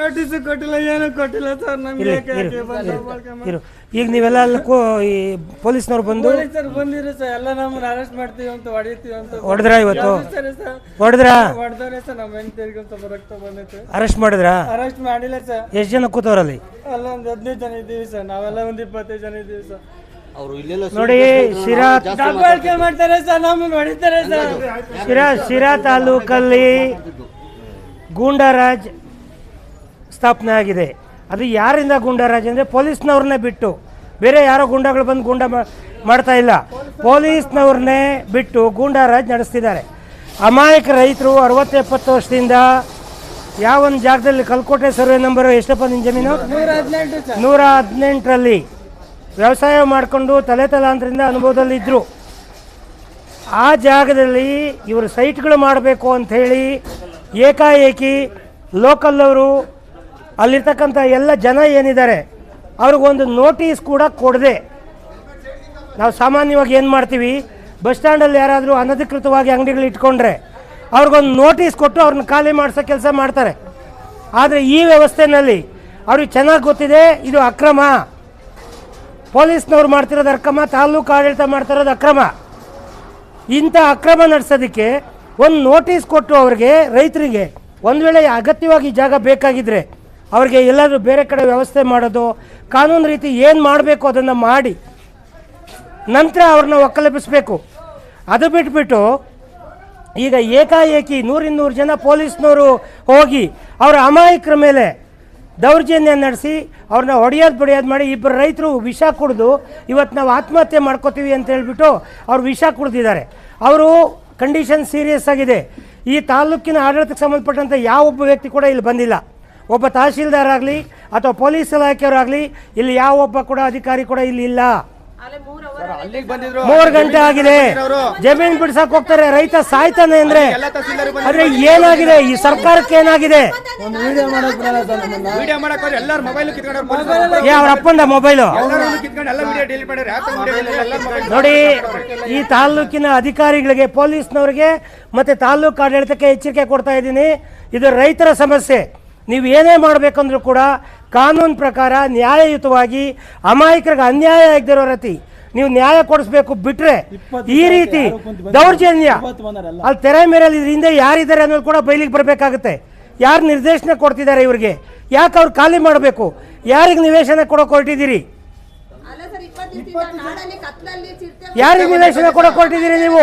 Notice ಕೊಟ್ಟಿಲ್ಲ ಏನು ಕೊಟ್ಟಿಲ್ಲ ಸರ್ ನಮ್ಗೆ ಯಾಕೆ ಬಂದು ಇರು ಈಗ ನೀವೆಲ್ಲ ಅಲ್ಲಿ ಕೋ ಈ ಪೊಲೀಸ್ನವ್ರು ಬಂದು ಸರ್ ಬಂದಿರೋ ಸರ್ ಎಲ್ಲ ನಮ್ಮನ್ನ ಅರೆಸ್ಟ್ ಮಾಡ್ತೀವಿ ಅಂತ ಹೊಡಿತೀವಿ ಅಂತ. ಹೊಡೆದ್ರ ಇವತ್ತು? ಸರಿ ಸರ್? ಹೊಡೆದ್ರಾ? ಹೊಡೆದವ್ರೆ ಸರ್ ನಮ್ಮ ಹೆಂಡತಿಗೆ ಸ್ವಲ್ಪ ರಕ್ತ ಬಂದೈತೆ ಅರೆಸ್ಟ್ ಮಾಡಿದ್ರಾ? ಅರೆಸ್ಟ್ ಮಾಡಿಲ್ಲ ಸರ್. ಎಷ್ಟು ಜನ ಕೂತವ್ರಲ್ಲಿ? ಅಲ್ಲ ಒಂದು ಹದಿನೈದು ಜನ ಇದ್ದೀವಿ ಸರ್ ನಾವೆಲ್ಲ ಒಂದು ಇಪ್ಪತ್ತೈದು ಜನ ಇದ್ದೀವಿ ಸರ್. ಅವರು ಇಲ್ಲೆಲ್ಲ ನೋಡಿ ಶಿರಾ ದಬ್ಬಾಳಿಕೆ ಮಾಡ್ತಾರೆ ಸರ್ ನಮ್ಮನ್ನ ಹೊಡಿತಾರೆ ಸರ್. ಶಿರಾ ಶಿರಾ ತಾಲೂಕಲ್ಲಿ ಗೂಂಡಾರಾಜ್ ಸ್ಥಾಪನೆ ಆಗಿದೆ. ಅದು ಯಾರಿಂದ ಗೂಂಡಾರಾಜ್ ಅಂದರೆ ಪೊಲೀಸ್ನವ್ರನ್ನೇ ಬಿಟ್ಟು, ಬೇರೆ ಯಾರೋ ಗೂಂಡಾಗಳು ಬಂದು ಗೂಂಡ ಮಾಡ್ತಾ ಇಲ್ಲ. ಪೊಲೀಸ್ನವ್ರನ್ನೇ ಬಿಟ್ಟು ಗೂಂಡಾರಾಜ್ ನಡೆಸ್ತಿದ್ದಾರೆ. ಅಮಾಯಕ ರೈತರು ಅರವತ್ತು ಎಪ್ಪತ್ತು ವರ್ಷದಿಂದ ಯಾವೊಂದು ಜಾಗದಲ್ಲಿ ಕಲ್ಕೋಟೆ ಸರ್ವೆ ನಂಬರ್ ಎಷ್ಟಪ್ಪ ನಿನ್ನ ಜಮೀನು? ನೂರ ಹದಿನೆಂಟರಲ್ಲಿ. ವ್ಯವಸಾಯ ಮಾಡಿಕೊಂಡು ತಲೆ ತಲಾಂತರಿಂದ ಅನುಭವದಲ್ಲಿದ್ದರು ಆ ಜಾಗದಲ್ಲಿ ಇವರು ಸೈಟ್ಗಳು ಮಾಡಬೇಕು ಅಂಥೇಳಿ ಏಕಾಏಕಿ ಲೋಕಲ್ಲವರು ಅಲ್ಲಿರ್ತಕ್ಕಂಥ ಎಲ್ಲ ಜನ ಏನಿದ್ದಾರೆ ಅವ್ರಿಗೊಂದು ನೋಟಿಸ್ ಕೂಡ ಕೊಡದೆ. ನಾವು ಸಾಮಾನ್ಯವಾಗಿ ಏನು ಮಾಡ್ತೀವಿ, ಬಸ್ ಸ್ಟ್ಯಾಂಡಲ್ಲಿ ಯಾರಾದರೂ ಅನಧಿಕೃತವಾಗಿ ಅಂಗಡಿಗಳು ಇಟ್ಕೊಂಡ್ರೆ, ಅವ್ರಿಗೊಂದು ನೋಟಿಸ್ ಕೊಟ್ಟು ಅವ್ರನ್ನ ಖಾಲಿ ಮಾಡಿಸೋ ಕೆಲಸ ಮಾಡ್ತಾರೆ. ಆದರೆ ಈ ವ್ಯವಸ್ಥೆನಲ್ಲಿ ಅವ್ರಿಗೆ ಚೆನ್ನಾಗಿ ಗೊತ್ತಿದೆ, ಇದು ಅಕ್ರಮ. ಪೊಲೀಸ್ನವ್ರು ಮಾಡ್ತಿರೋದು ಅಕ್ರಮ, ತಾಲೂಕು ಆಡಳಿತ ಮಾಡ್ತಿರೋದು ಅಕ್ರಮ. ಇಂಥ ಅಕ್ರಮ ನಡೆಸೋದಕ್ಕೆ ಒಂದು ನೋಟಿಸ್ ಕೊಟ್ಟು ಅವ್ರಿಗೆ, ರೈತರಿಗೆ ಒಂದು ವೇಳೆ ಅಗತ್ಯವಾಗಿ ಜಾಗ ಬೇಕಾಗಿದ್ದರೆ ಅವ್ರಿಗೆ ಎಲ್ಲಾದರೂ ಬೇರೆ ಕಡೆ ವ್ಯವಸ್ಥೆ ಮಾಡೋದು, ಕಾನೂನು ರೀತಿ ಏನು ಮಾಡಬೇಕು ಅದನ್ನು ಮಾಡಿ, ನಂತರ ಅವ್ರನ್ನ ಒಕ್ಕಲೆಬ್ಬಿಸ್ಬೇಕು. ಅದು ಬಿಟ್ಬಿಟ್ಟು ಈಗ ಏಕಾಏಕಿ ನೂರಿನ್ನೂರು ಜನ ಪೊಲೀಸ್ನವರು ಹೋಗಿ ಅವರ ಅಮಾಯಕರ ಮೇಲೆ ದೌರ್ಜನ್ಯ ನಡೆಸಿ ಅವ್ರನ್ನ ಹೊಡೆಯೋದು ಬಡಿಯೋದು ಮಾಡಿ ಇಬ್ಬರು ರೈತರು ವಿಷ ಕುಡಿದು ಇವತ್ತು ನಾವು ಆತ್ಮಹತ್ಯೆ ಮಾಡ್ಕೋತೀವಿ ಅಂತ ಹೇಳ್ಬಿಟ್ಟು ಅವ್ರು ವಿಷ ಕುಡ್ದಿದ್ದಾರೆ. ಅವರು ಕಂಡೀಷನ್ ಸೀರಿಯಸ್ ಆಗಿದೆ. ಈ ತಾಲೂಕಿನ ಆಡಳಿತಕ್ಕೆ ಸಂಬಂಧಪಟ್ಟಂಥ ಯಾವೊಬ್ಬ ವ್ಯಕ್ತಿ ಕೂಡ ಇಲ್ಲಿ ಬಂದಿಲ್ಲ. ಒಬ್ಬ ತಹಶೀಲ್ದಾರ್ ಆಗಲಿ ಅಥವಾ ಪೊಲೀಸ್ ಇಲಾಖೆಯವರಾಗಲಿ ಇಲ್ಲಿ ಯಾವೊಬ್ಬ ಕೂಡ ಅಧಿಕಾರಿ ಕೂಡ ಇಲ್ಲಿ ಇಲ್ಲ. ಮೂರು ಗಂಟೆ ಆಗಿದೆ. ಜಮೀನು ಬಿಡ್ಸಕ್ ಹೋಗ್ತಾರೆ. ರೈತ ಸಾಯ್ತಾನೆ ಅಂದ್ರೆ ಆದ್ರೆ ಏನಾಗಿದೆ? ಈ ಸರ್ಕಾರಕ್ಕೆ ಏನಾಗಿದೆ? ವಿಡಿಯೋ ಮಾಡಕ್ ಬರಲ್ಲ ಸರ್ ನಮ್ಮನ್ನ. ವಿಡಿಯೋ ಮಾಡಕ್ ಹೋದ್ರೆ ಎಲ್ಲಾರ ಮೊಬೈಲ್ ಕಿತ್ಕೊಂಡ್ರು ಏ ಅವ್ರ ಅಪ್ಪಂದ ಮೊಬೈಲು ನೋಡಿ ಈ ತಾಲೂಕಿನ ಅಧಿಕಾರಿಗಳಿಗೆ ಪೊಲೀಸ್ನವ್ರಿಗೆ ಮತ್ತೆ ತಾಲೂಕು ಆಡಳಿತಕ್ಕೆ ಎಚ್ಚರಿಕೆ ಕೊಡ್ತಾ ಇದ್ದೀನಿ. ಇದು ರೈತರ ಸಮಸ್ಯೆ. ನೀವು ಏನೇ ಮಾಡಬೇಕಂದ್ರೂ ಕೂಡ ಕಾನೂನು ಪ್ರಕಾರ ನ್ಯಾಯಯುತವಾಗಿ ಅಮಾಯಕರಿಗೆ ಅನ್ಯಾಯ ಆಗದಿರೋ ರೀತಿ ನೀವು ನ್ಯಾಯ ಕೊಡಿಸ್ಬೇಕು ಬಿಟ್ರೆ ಈ ರೀತಿ ದೌರ್ಜನ್ಯ. ಅಲ್ಲಿ ತೆರೆ ಮೇಲೆ ಇದ್ರ ಹಿಂದೆ ಯಾರಿದ್ದಾರೆ ಅನ್ನೋದು ಕೂಡ ಬೈಲಿಗೆ ಬರಬೇಕಾಗುತ್ತೆ. ಯಾರು ನಿರ್ದೇಶನ ಕೊಡ್ತಿದ್ದಾರೆ ಇವ್ರಿಗೆ? ಯಾಕೆ ಅವ್ರು ಖಾಲಿ ಮಾಡಬೇಕು? ಯಾರಿಗೆ ನಿವೇಶನ ಕೊಡೋಕೆ ಹೊರಟಿದ್ದೀರಿ? ಯಾರಿಗೆ ನಿವೇಶನ ಕೊಡೋಕೆ ಹೊರಟಿದ್ದೀರಿ ನೀವು?